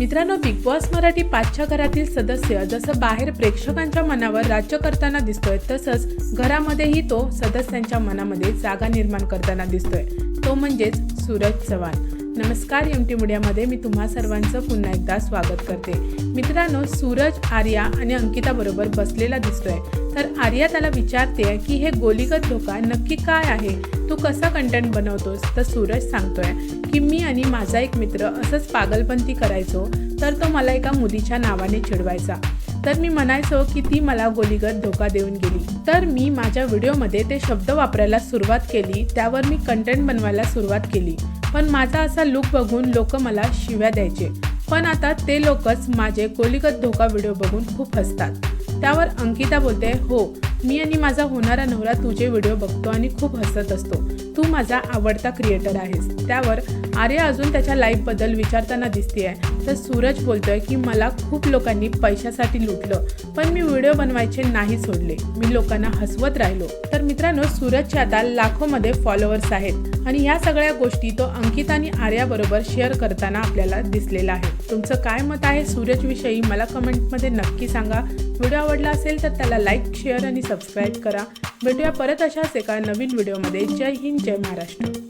मित्रांनो big boss Marathi पाचच्या घरातील सदस्य जसं बाहेर प्रेक्षकांच्या मनावर राज्य करताना दिसतोय तसंच घरामध्येही तो सदस्यांच्या मनामध्ये जागा निर्माण करताना दिसतोय. तो म्हणजेच सूरज चव्हाण. नमस्कार एम टी मीडियामध्ये मी तुम्हा सर्वांचं पुन्हा एकदा स्वागत करते. मित्रांनो सूरज आर्या आणि अंकिताबरोबर बसलेला दिसतोय. तर आर्या त्याला विचारते की हे गोलीगत धोका नक्की काय आहे? तू कसा कंटेंट बनवतोस? तर सूरज सांगतोय की मी आणि माझा एक मित्र असंच पागलपंती करायचो तर तो मला एका मुलीच्या नावाने चिडवायचा. तर मी म्हणायचो की ती मला गोलीगत धोका देऊन गेली. तर मी माझ्या व्हिडिओमध्ये ते शब्द वापरायला सुरुवात केली त्यावर मी कंटेंट बनवायला सुरुवात केली. पण माझा असा लुक बघून लोक मला शिव्या द्यायचे. पण आता ते लोकच माझे गोलीगत धोका व्हिडिओ बघून खूप हसतात. त्यावर अंकिता बोलते हो मी आणि माझा होणारा नवरा तुझे व्हिडिओ बघतो आणि खूप हसत असतो. तू माझा आवडता क्रिएटर आहेस. त्यावर आर्या अजून त्याच्या लाईफबद्दल विचारताना दिसते आहे तर सूरज बोलतोय की मला खूप लोकांनी पैशासाठी लुटलं पण मी व्हिडिओ बनवायचे नाही सोडले. मी लोकांना हसवत राहिलो. तर मित्रांनो सूरजचे आता लाखोमध्ये फॉलोअर्स आहेत आणि ह्या सगळ्या गोष्टी तो अंकित आणि आर्याबरोबर शेअर करताना आपल्याला दिसलेला आहे. तुमचं काय मत आहे सूरजविषयी? मला कमेंटमध्ये नक्की सांगा. व्हिडिओ आवडला असेल तर त्याला लाईक शेअर आणि सबस्क्राईब करा. भेटूया परत अशाच एका नवीन व्हिडिओमध्ये. जय हिंद जय महाराष्ट्र.